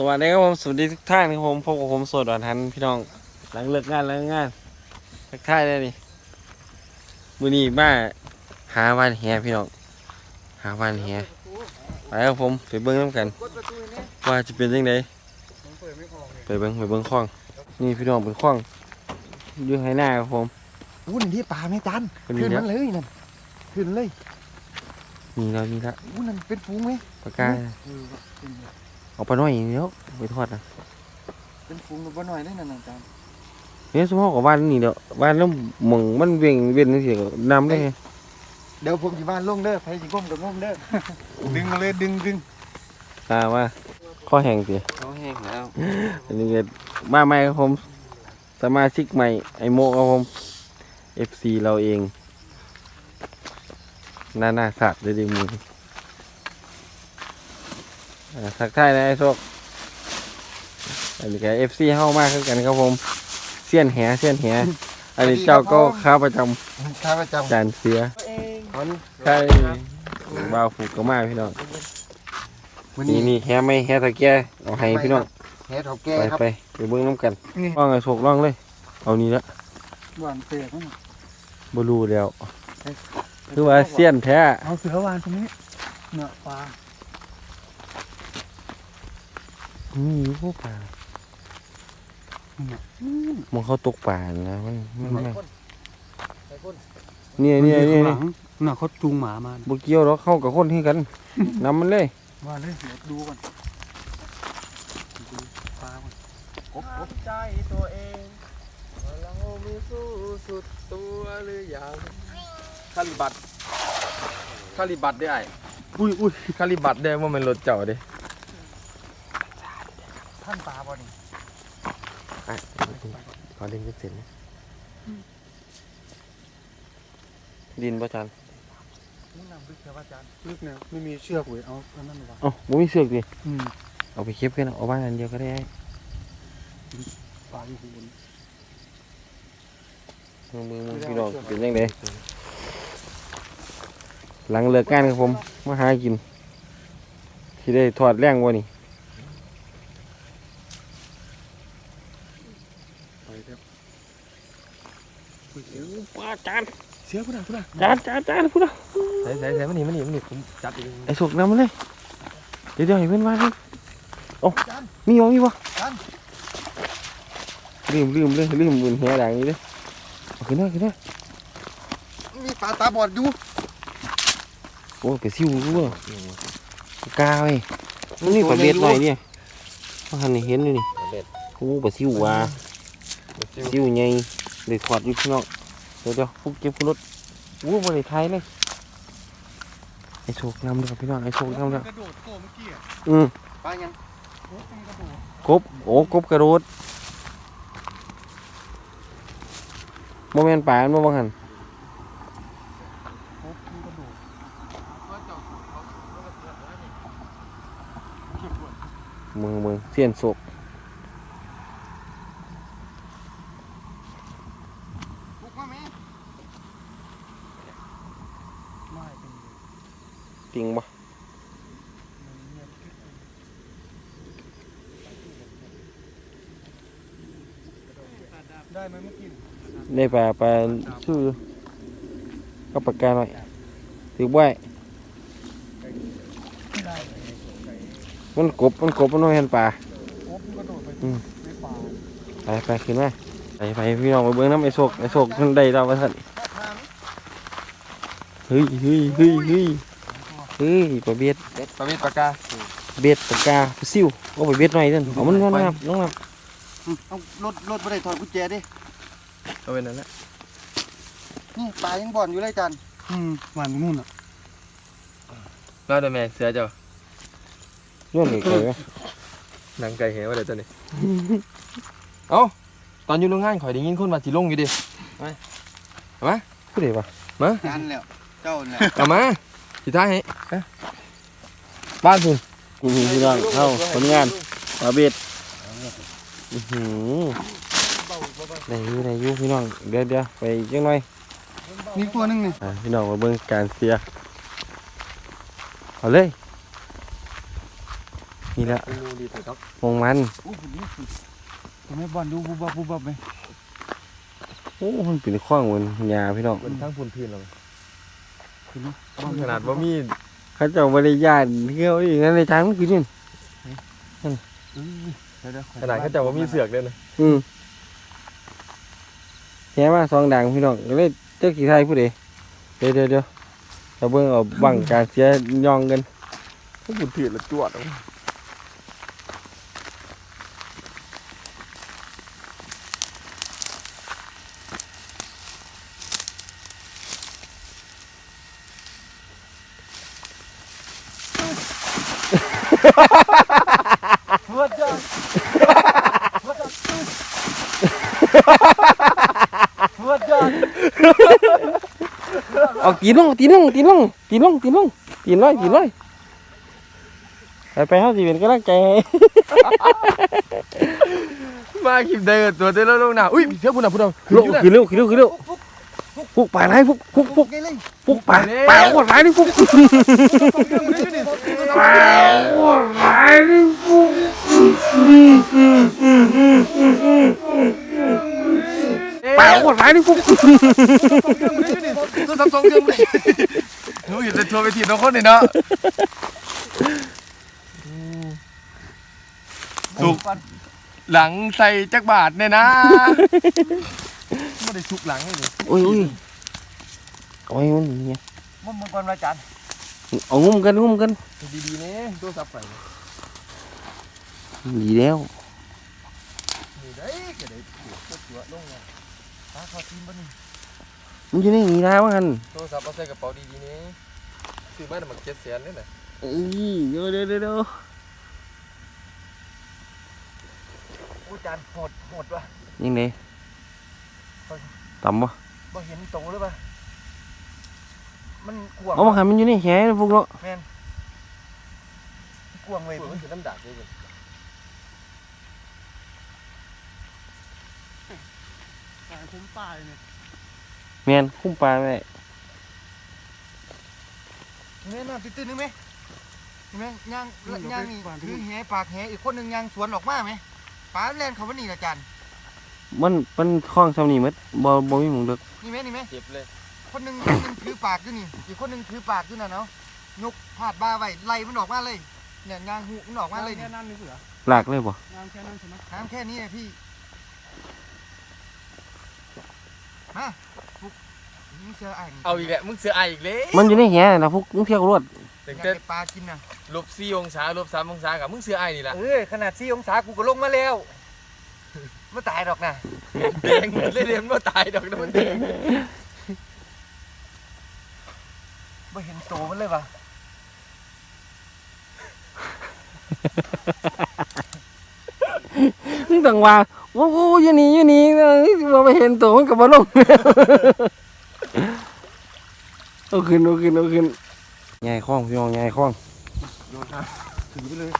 สวัสดีครับผมสวัสดีทุกท่านครับผมพบกับผมโสดอ่อนทันพี่น้องหลังเลิกงานหลังเลิกงานทักทายได้นี่มือนี้มาหาวันแหพี่น้องหาวันแหไปครับผมไปเบิ้งน้ำกัน ว่าจะเป็นยังไงไปเบิ้งไปเบิ้งคลอง นี่พี่น้องเป็นคลองอยู่ให้หน้าครับผมอู้นั่นที่ปลาแม่จันเป็นขึ้นเนี้มันเลยนั่นขึ้นเลยมีแล้วมีแล้วอู้นั่นเป็นฟูงไหมปากกา เอาไปหน่อยเดี๋ยวไปทอดนะเป็นฟูงบ่หน่อยเลยนั่นน่ะจันเนี่ยสมมติกับบ้านนี่เดี๋ยวบ้านแล้วหมองมันเวียงเวียนนี่สินำได้ไงเดี๋ยวผมสิบ้านลงเด้อไผสิก้มกับก้มเด้อดึงมาเลยดึงดึงตาว่าข้อแห้งสิเขาแห้งแล้วอันนี้ก็มาใหม่ครับผมสมาชิกใหม่ไอโมครับผม FC เราเองหน้าหน้าสัตว์เลยดีมือ อ่าทักทายนะไอ้โชคอันนี้ก็ FC เข้ามากขึ้นกันครับผมเสี้ยนแหเสี้ยนแหอันนี้เจ้าก็ค้าประจข้าประจำำจานเสียเองคนใช่บ่าวผูกก็มาพี่น้องวันนี่นี้นี่แฮไม่แฮตะแกเอาให้พี่น้องเฮ็ดเฒ่าแก่ไปครับไปไปเบิ้งน้ำกันนี่ล่องไอ้โชคล่องเลย เอานี่ละหวานเตะมันบรูแล้วคือว่าเสี้ยนแท้เอาเสือหวานตรงนี้เนื้อปลา นี่อยู่พวกป่ามันเขาตกป่านะมันมันมันเนี่ยเนี่ยเนี่ยเนี่ยน่ะเขาจูงหมามาบุเกี่ยวเราเข้ากับคนที่กันนำมันเลยว่าเลยเดี๋ยวดูก่อนปลาก่อนกบกบใจตัวเองเรามีสู้สุดตัวหรือยังคาลิบัตคาลิบัตได้ไอ้อุ้ยอุ้ยคาลิบัตได้ว่ามันรถเจ้าเด้ ท่านปลาบ่นี่ขอดินจะเสร็จนะดินประจันนี่น้ำลึกเสือว่าจันลึกเนี่ยไม่มีเชือกเว้ยเอาอันนั้นวะเอ้าบ่มีเสือกดิอืมเอาไปเก็บกันเอาบ้านอันเดียวก็ได้ปลาอยู่ข้างบนมือมือมือพี่น้องเป็นยังไงหลังเลิกงานครับผมมาหากินที่ได้ทอดแรงวะนี่ ไปแล้ว ป้า จานเสียพุ่นอะพุ่นอะจานจานจานพูดนะใส่ใส่ใส่มันนี่มันนี่มันนี่ผมจับเองไอ้สุกนำมันเลยเดี๋ยวเดี๋ยวให้เพื่อนมาเลยโอ้มีวะมีวะลืมลืมเลยลืมบนแหด่างนี้เลยเอาขึ้นหน้าขึ้นหน้ามีปลาตาบอดอยู่โอ้ยไปซิวรู้ป่ะกาเว้ยมันนี่ปลาเบ็ดหน่อยเนี่ยมาหันนี่เห็นเลยนี่โอ้ปลาซิวว่ะซิวใหญ่เลยถอดอยู่พี่น้องเดี๋ยวเดี๋ยวฟุกเก็บขึ้นรถโอ้บริไทยเลยไอ้โชคนำเลยครับพี่น้องไอ้โชคนำเลยกระโดดโตเมื่อกี้อะอืมปลายังโอ้ยมันกระโดดกบโอ้กบกระโดดโมเมนต์ป่าอันบ่บังหันโอ้ยมันกระโดดมือมือเสียนศก ปุกมาแม่ ไม่เป็นไร จริงบ่ได้ไหมเมื่อกี้ได้ป่าป่าชื่อก็ปากกาหน่อยถือไว้ได้มันกบมันกบมันไม่เห็นป่าโอ้ยมันกระโดดไปอืมในป่าไปไปขึ้นมาไปไปพี่น้องไปเบิ้งน้ำไอ้โศกไอ้โศกมันได้เราไปท่านเฮ้ยเฮ้ยเฮ้ยเฮ้ย เฮ้ยปลาเบ็ดเด็ดปลาเม็ดปลากาเบ็ดปากกาปลาซิวโอ้ปลาเบ็ดหน่อยท่านเอามันน้องนับน้องนับเอารถรถบ่ได้ถอดกุญแจดิเอาเป็นนั่นแหละนี่ปลายังบ่อนอยู่เลยจันอืมหวานตรงนู่นอะมาแต่แม่เสือเจ้าย้อนอีกเลยไหมหนังไก่เห็นว่าเดี๋ยวตัวนี้เอ้าตอนอยู่โรงงานข่อยได้ยินคนมาสิลงอยู่ดิผู้ใดวะจันแล้วเจ้าแล้วกลับมา สิท้ายให้บ้านคุณนี่พี่น้องเข้าผลงานปลาเบ็ดอื้อหือได้อยู่ได้อยู่พี่น้องเดี๋ยวเดี๋ยวไปอีกจังหน่อยนี่ตัวหนึงนี่อ่าพี่น้องมาเบิ่งการเสียเอาเลยนี่แหละเป็นงูดีแต่ต้องมองมันอู้หูนี่สิทำไมบอลดูบุบบับบุบบับไหมโอ้มันเป็นข้องมันยาพี่น้องมันทั้งพุ่นพื้นเรา คือนี่ขนาดว่ามีเขาเจะบริยานเที่ยวอีกนั่นในทางมันคือนี่อุ้ยเดี๋ยวเดี๋ยวขนาดเขาจะว่ามีเสือกเลยนะอืมแค่มาสองดังพี่น้องก็เลยเจ้ากี่ไทยผู้ใดเดี๋ยวเดี๋ยวเดี๋ยวเราเบิ่งเอาบังการเสียยองกันทั้งพุ่นพื้นแล้วจวดเอา เพื่อนจ้า เพื่อนจ้า เอาตีนลงตีนลงตีนลงตีนลงตีนลงตีนร้อยตีนร้อยไปไปเฮาสิเป็นกำลังใจให้มาคลิปเดินตัวเต้นแล้วลงหน้าอุ้ยเสือพุ่นอะพุ่นอะโลคือเร็วคือเร็วคือเร็วฟุกป่าไรฟุกฟุกฟุกไงเลยฟุกป่าป่าโคตรไรนี่ฟุกป่าโคตรไรนี่ฟุก ป่าโคตรไรนี่ฟุกตัวสามสองเครื่องเลยหนูเห็นแต่ทัวร์ไปทีน้องคนนี่เนาะสุกหลังใส่จักบาทเนี่ยนะไม่ได้สุกหลังเลยนี่โอ้ยโอ้ยโอ้ยมันเนี่ยมุมมังกรมาจานเอางุ้มกันงุ้มกันดีๆเนี่ยตัวซับไปดีแล้วนี่ได้ก็ได้ตัว ตัวลงไงตาขอทีมบ้านี่มันอยู่ในนี่นะว่ากันตัวซับเอาใส่กระเป๋าดีๆเนี่ยซื้อมาแต่มันเจ็ดแสนนี่แหละเอ้ยเดี๋ยวเดี๋ยวเดี๋ยวอู้จานโหดโหดว่ะยังไงต่ำปะบ่เห็นโตหรือเปล่ามันกวางเอามาขันมันอยู่ในแหนะพวกเนาะกวางเว้ยเปิดมันคือน้ำดักเลย เว้ยแต่ผมตายเนี่ยแมนคุ้มปลาไว้เนี่ยน้ำตื้นๆนึงไหมเห็นไหมย่างย่างนี่ถือแหปากแหอีกคนหนึ่งย่างสวนออกมาไหมปลาแล่นเขาวันนี้ละจานมันมันคล้องซ้ำนี่หมัดบ่บ่มีหมุงเด็กนี่ไหมนี่ไหมเจ็บเลย คนหนึ่งคนหนึ่งถือปากอยู่นี่ อีกคนหนึ่งถือปากอยู่น่ะเนาะยกพาดบ้าไว้ไล่มันออกมาเลยเนี่ยยางหูมันออกมาเลยแค่นี่นั้นนี่เสือหลากเลยบ่งานแค่นั้นใช่ไหมน้ำแค่นี้อะพี่ ฮะฟุกยิงเสือไอ้นี่เอาอีกแล้วมึงเสือไออีกเลยมันอยู่ในแหนะพวกมึงเที่ยวรวดตั้งอยากแต่ให้ปลากินนะลบสี่องศาลบสามองศากับมึงเสือไอนี่แหละเออขนาดสี่องศากูก็ลงมาแล้วไม่ตายหรอกนะแดงหมดเลยเดี๋ยวมันบ่ตายดอกนะมันแดงไม่เห็นโตมันเลยว่ะ มึงต้องว่าโอ้โหอยู่นี่อยู่นี่เอ้ยบ่ไปเห็นตัวมันก็บ่ลงเอาขึ้นเอาขึ้นเอาขึ้นใหญ่คล้องพี่น้องใหญ่คล้องโยนนะถือไปเลย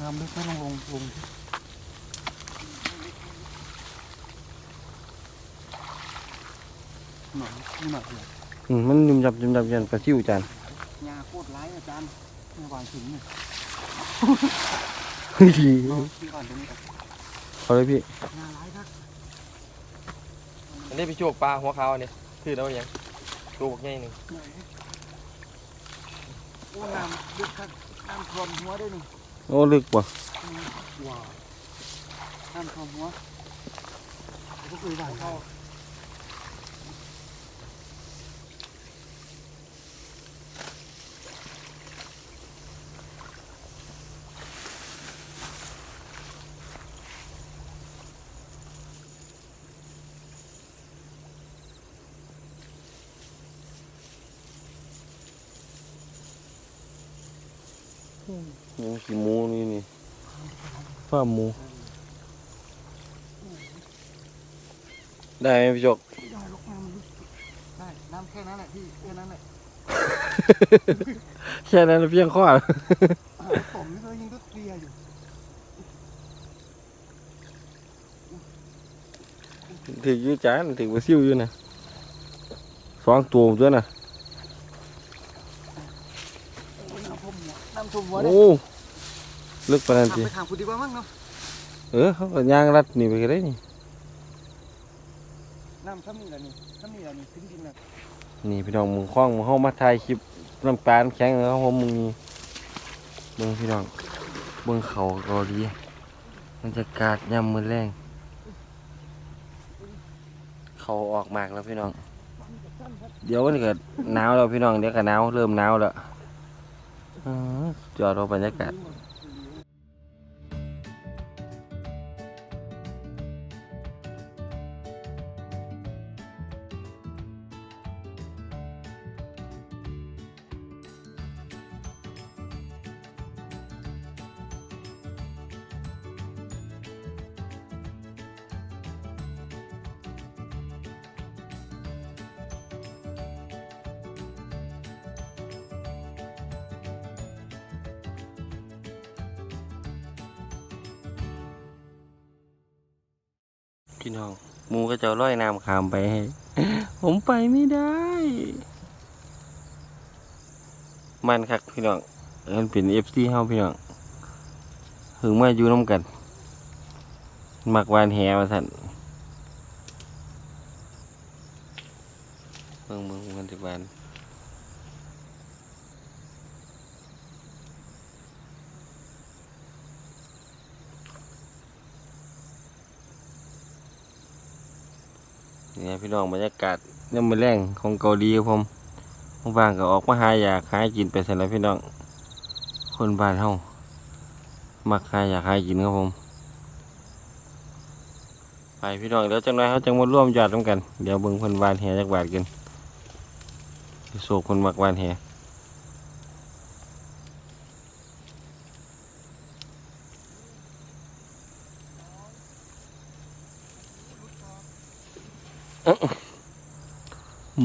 น้ำลึกไม่ลงลงลงหน่อยนี่หน่อยเลยอืมมันยุ่มยับยุ่มยับยันปลาซิวจานยาโคตรร้ายอาจารย์ไม่วางถึงเนี่ย เฮ้ยเอาที่ก่อนตรงนี้ก่อนเอาเลยพี่ยาร้ายครับอันนี้ไปโชกปลาหัวขาวอันนี้คือแล้วยังตัวบักใหญ่หนึ่งหน่อยโอ้น้ำลึกครับน้ำท่วมหัวด้วยนี่โอ้ลึกบ่ว้าวน้ำท่วมหัวก็คือบ้านเขา หมูขี้หมูนี่นี่ฟ้าหมู ได้ไหมพี่จกได้ลกน้ำได้น้ำแค่นั้นแหละพี่แค่นั้นแหละแค่นั้นเพียงข้อผมนี่ก็ยิงก็เคลียอยู่ถือยู่จานถือว่าซิ่วอยู่นะสองตัวตัวยนะ น้ำ ท่วมหัวน้ำท่วมหัวเลยโอ้ลึกปานนั้นขับติไปทางคุณดีกว่ามั้งเนาะเออเขาก็ย่างรัดนี่ไปก็ได้นี่น้ำซ้ำนี่แหละนี่ซ้ำนี่แหละนี่ถึงดินน่ะนี่พี่น้องมึงคล้องมึงเฮามาถ่ายคลิปน้ำปลาน้ำแข็งแล้วผมมึงนี่เบิ่งพี่น้องเบิ่งเขาเก็ดีบรรยากาศยามมื้อแรงเขาออกมากแล้วพี่น้อง เดี๋ยวมันก็หนาวแล้วพี่น้องเดี๋ยวก็หนาวเริ่มหนาวแล้วอื้อ จอดเราบรรยากาศ พี่น้องมูก็จะร้อยน้ำขามไปให้ผมไปไม่ได้ มันคักพี่น้องมันเป็นเอฟซีเฮาพี่น้องถึงมาอยู่น้ำกันมักวานแหมาสั่นเบิ่งเบิ่งมันที่บ้าน นี่พี่น้องบรรยากาศนี่มันแรงของเกาหลีครับผมวางก็ออกมาหาอยากหากินไปสั่นแล้วพี่น้อง คนบ้านเฮามักหาอยากหากินครับผมไปพี่น้องเดี๋ยวจังไรเขาจังมาร่วมยอดร่วมกัน เดี๋ยวเบิ้งคนวานแหจักบาทกันโศกคนมักวานแห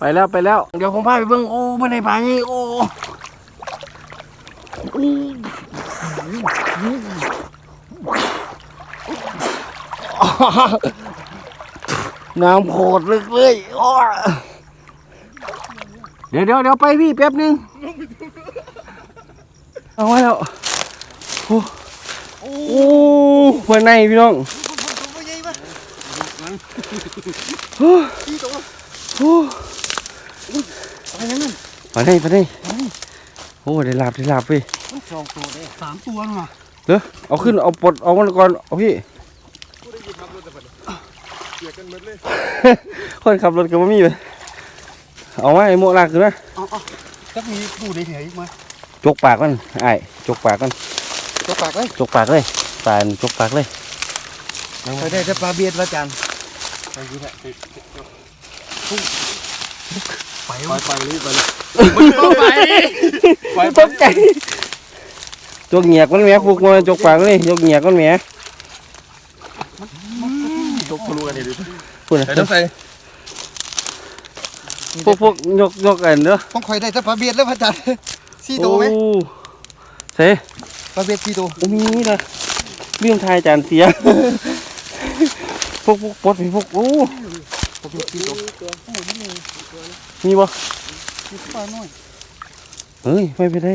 ไงพี่เป็นไงพี่ฮะมาถ่ายแล้วอุ้ยตัวใหญ่ปะว่าแล้วต้องโดนไปแล้วไปแล้ว เดี๋ยวผมพาไปเบิ่งโอ้มาในป่านี่โอ้น้ำโขดลึกเลยโอ้เดี๋ยวเดี๋ยวเดี๋ยวไปพี่แป๊บนึงเอาไว้แล้ว โอ้โอ้เพื่อนในพี่น้องตัวใหญ่ปะโอ้พี่ตัวโอ้อะ ไรนั่นน่ะไปได้ไปได้โอ้ได้หลับได้หลับไปมันสองตัวเลยสามตัวน่ะเด้อเอาขึ้นเอาปลดเอามันก่อนเอาพี่เกียกกันหมดเลยคนขับรถก็บ่มีเลยเอาไว้ไอ้โมลากขึ้นนะเอาเอาจักมีปูในเหอีกไหมจกปากมันไอ้ายจกปากมันตัวปากเลยจกปากเลยตายจกปากเลยไปได้แต่ปลาเบียดละจันไปดูแหละ ไปไปไปไปรีบไปไปตกใจจกเหงียกมันแหมฟุกมันจกปากเลยจกเหงียกมันแหมตกทะลุกันดิพูดนะใส่ต้องใส่พวกพวกยกยกอันเด้อต้องคอยได้แต่ปลาเบียดแล้วพระจันสี่ตัวไหมโอ้เซ่ปลาเบียดสี่ตัวโอ้มีนี่นะเรื่องทายจานเสียพวกพวกปดมีพวกโอ้ปลาเบียดสี่ตัว มีบ่มีปลาน้อยเฮ้ยไม่ไปได้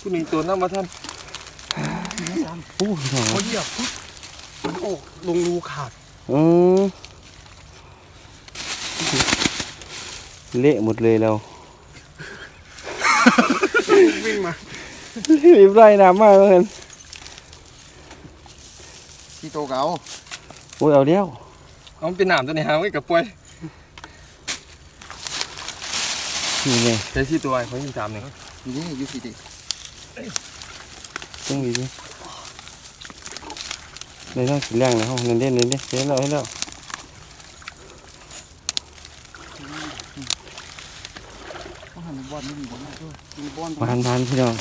คุณหนึ่งตัวน้ำมาท่านโอ้ยเขาเหยียบปุ๊บมันออกลงรูขาดอืมเละหมดเลยเราวิ่งมารีบไล่น้ำมากเลยสี่ตัวเก่าโอ้ยเอาเดียวเอาเป็นหนามตัวนี้หางไว้กับป่วย นี่ไงใช้ที่ตัวเขายิงจามหนึ่งอยู่นี่อยู่สี่ตัวต้องมีดิในต้องสีแรงนะห้องเล่นเล่นเล่นเล่นเล่นแล้วเล่นแล้วต้องหันบอลไม่ดีบอลนะด้วยกินบอลผ่านผ่านพี่น้อง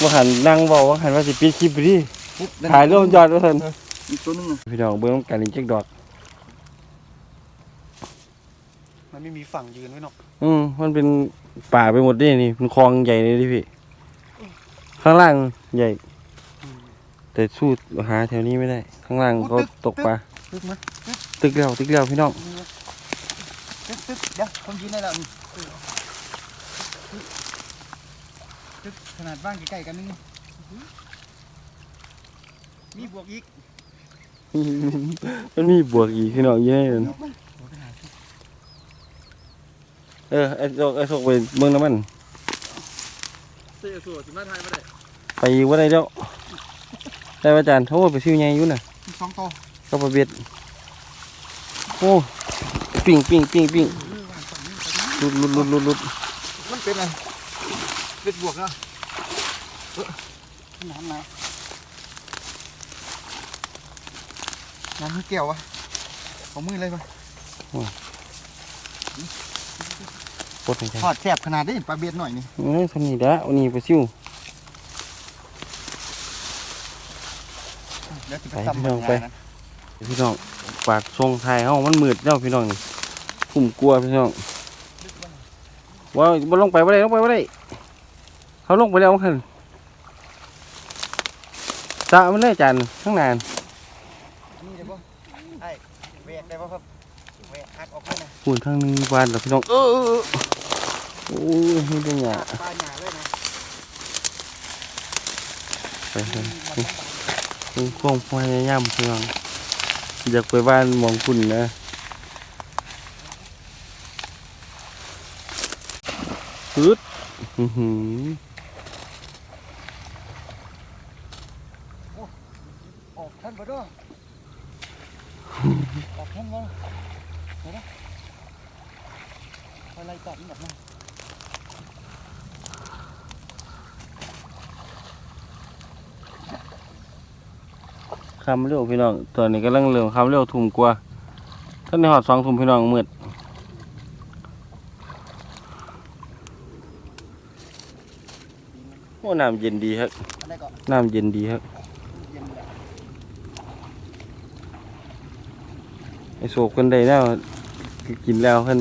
ว่าหันนั่งบอกว่าหันว่าสิปิดคลิปไปดิปุ๊บถ่ายรูปยอดว่าซั่นอีกตัวหนึงอะพี่น้องเบิ่งกันอีกจักดอกมันไม่มีฝั่งยืนไว้เนาะ อืมมันเป็นป่าไปหมดนี่นี่เป็นคลองใหญ่เลยดิพี่ ข้างล่างใหญ่ แต่สู้หาแถวนี้ไม่ได้ ข้างล่างเขาตกปลาตึกไหมตึกแล้วตึกแล้วพี่น้องตึกตึกเดี๋ยวผมยืนได้แล้วนี่ตึกขนาดบ้านใกล้ๆกันนี่มีบวกอีก มันมีบวกอีกพี่น้องเยอะเลย เออไอ้โซกไอ้โซกไปเมืองน้ำมันเสียสัวสิมาไทยมาได้ไปว่าได้แล้วได้ว่าอาจารย์โทษไปซิ่วใหญ่อยู่น่ะมีสองตัวก็ประเบ็ดโอ้ปิ้งปิ้งปิ้งปิ้งหลุดหลุดหลุดหลุดหลุดมันเป็นอะไรเป็นบวกนะเออน้ำมาน้ำมีแก้ววะเอามือเลยปะ ปวดหัวใจทอดแสบขนาดนี้ปลาเบียดหน่อยนี่เอ้ยทำนี่ละวันนี้ไปซิ่วเดี๋ยวจะไปไปตำพี่น้องมันไปนะพี่น้องปากทรงไทยเฮามันมืดแล้วพี่น้องนี่ผมกลัวพี่น้องว่าบ่ลงไปบ่ได้ลงไปบ่ได้เขาลงไปแล้วคันสระมันเลยอาจารย์ข้างหนานนี่เดี๋ยวบ่ไอ้เวทได้ป่ะครับ เวทหักออกเลยนะหุ่นทางหนึงวานแล้วพี่น้องเออเออเออโอ้ยนี่เป็นหยาปลาหนาเลยนะไปไปเป็นความพยายามพี่น้องอยากไปบ้านหมองคุณนะฮึดอื้อหือออกท่านบ่ด้วยออกท่านบ่เดี๋ยวนะอะไรตัดนี่แบบนั้น คำเร็วพี่น้องตอนนี้กำลังเริ่มคำเร็ว ทุ่มกว่าท่านในหอดสองทุ่มพี่น้องมืดโอ้น้ำเย็นดีครับอะไรก็น้ำเย็นดีครับเย็นเลยไอโศกคนใดแล้วกินแล้วเพิ่น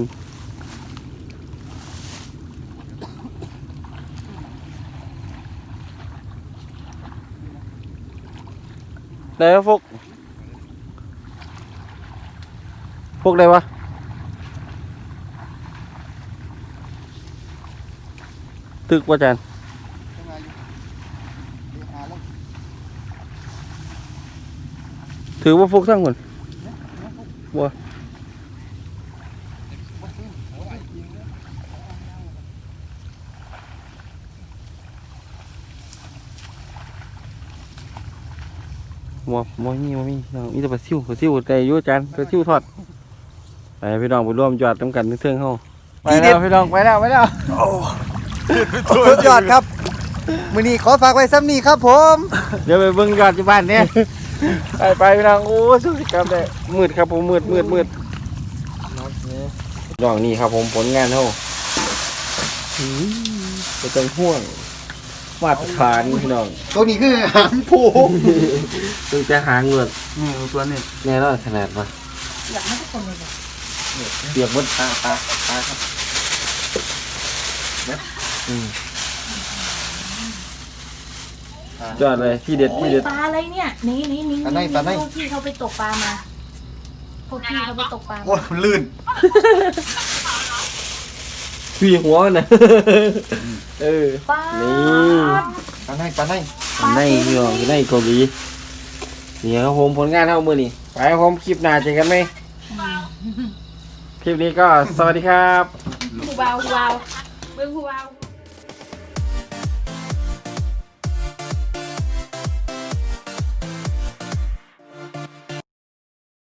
ได้แล้วฟกฟกได้ปะตึกว่าจัน ยังไงอยู่เดี๋ยวหาแล้ว ถือว่าฟกทั้งคน บ่บ่มีบ่มีน้องมีแต่ปลาซิวปลาซิวได้อยู่อาจารย์ปลาซิวทอดไปพี่น้องไปร่วมยอดน้ำกันเทิงๆเฮาไปแล้ว พี่น้องไปแล้วไปแล้วสุดยอดครับมือนี้ขอฝากไว้ซ้ำนี้ครับผม เดี๋ยวไปเบิ่งยอดที่บ้านเนี่ยไปไปพี่น้องโอ้สุดครับได้มืดครับผมมืดมืดมืดน้องนี่ครับผมผลงานเฮาอืมบ่ต้องห่วง มาตรฐานพี่น้องตัวนี้คือหางผูถึงจะหางเงือกนี่ตัวนี้แน่นอนขนาดปะเปียกหมดตาตาตาครับอืมยอดเลยที่เด็ดที่เด็ดปลาอะไรเนี่ยนี่นี่นี่ปลาไหนปลาไหนพวกพี่เขาไปตกปลามาพวกพี่เขาไปตกปลาโอ้มาลื่น พี่หัวนะเออปลานี่ปลาไหนปลาไหนในพี่น้องในเกาหลีนี่ครับผมผลงานเท่ามือนี่ไปครับผมคลิปหน้าเจอกันไหมคลิปนี้ก็สวัสดีครับ ผู้เบาผู้เบาเบิ่งผู้เบา